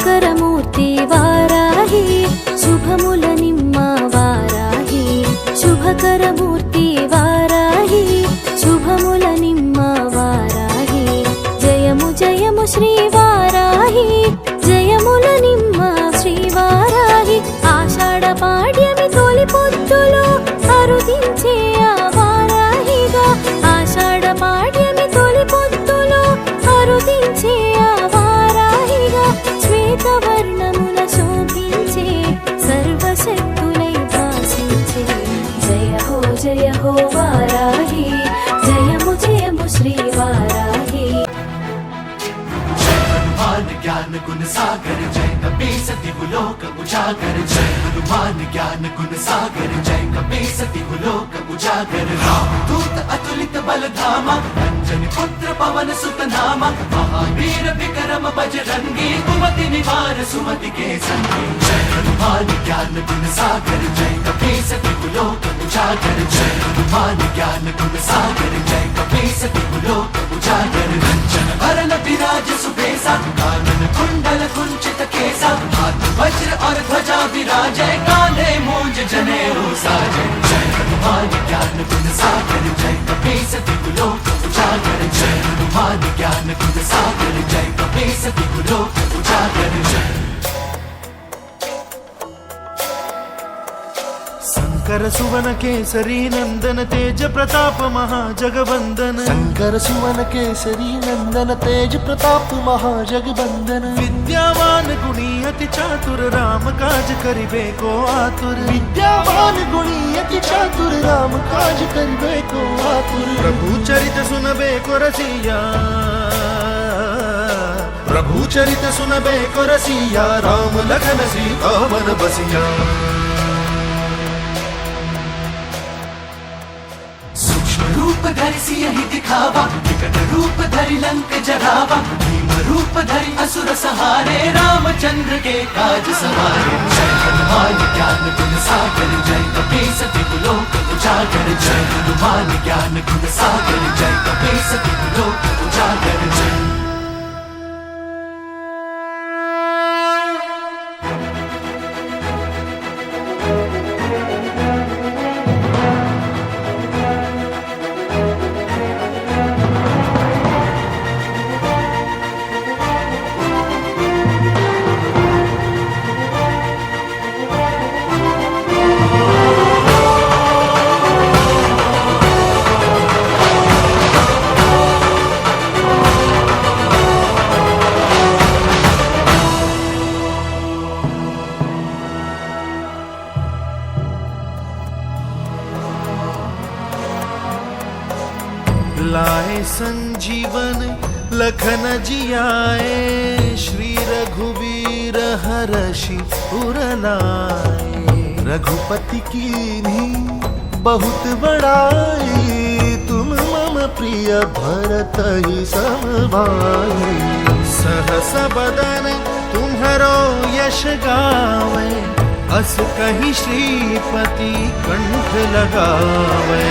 శుభకరమూర్తి వారాహి శుభముల నిమ్మ వారాహి శుభకరమూర్తి जय हो वाराही, जय मुझे मुश्री वाराही। ज्ञान गुण सागर, जय कपी सती लोक उजागर। जय हनुमान ज्ञान गुण सागर, जय कपी सती लोक उजागर। राम दूत अतुलित बल धामा अंजन पुत्र पवन सुत नामा महावीर विक्रम बजरंगी कुमति निवार सुमति के संगी। जय हनुमान ज्ञान गुण सागर, जय कपी सती लोक उजागर जय हनुमान ज्ञान गुण सागर, जय कपी सति लोक उजागर, रंजन भरन विराज सुबेसा, कानन कुंडल कुंचित केसा, हाथ वज्र और ध्वजा विराजय काले मूंज जने साजय जय हनुमान ज्ञान गुण सागर, जय कपीस लोक उजागर, जय शङ्कर सुवन केसरी नन्दन तेज प्रताप महाजगवन्दन शंकर सुवन केसरी नंदन तेज प्रताप महाजगबंदन। विद्यावान गुणी अति चातुर राम काज करिबे को आतुर। विद्यावान गुणी अति चातुर राम काज करिबे को आतुर। प्रभु चरित सुनबे को रसिया। प्रभु चरित सुनबे को रसिया राम लखन सीता मन बसिया। धरि सियहि दिखावा, विकट रूप धरि लंक जरावा भीम रूप धरि असुर सहारे, रामचंद्र के काज सवारे। जय हनुमान, ज्ञान गुण सागर, जय कपीस लोक उजागर। जय हनुमान, ज्ञान गुण सागर, जय कपीस लोक उजागर। जय लाए संजीवन, लखन जियाए, श्री रघुवीर हरषि उरलाए। रघुपति की नी बहुत बड़ाई तुम मम प्रिय भरत ही समभाई सहस बदन तुम्हारो यश गावे, अस कहीं श्रीपति कंठ लगावे।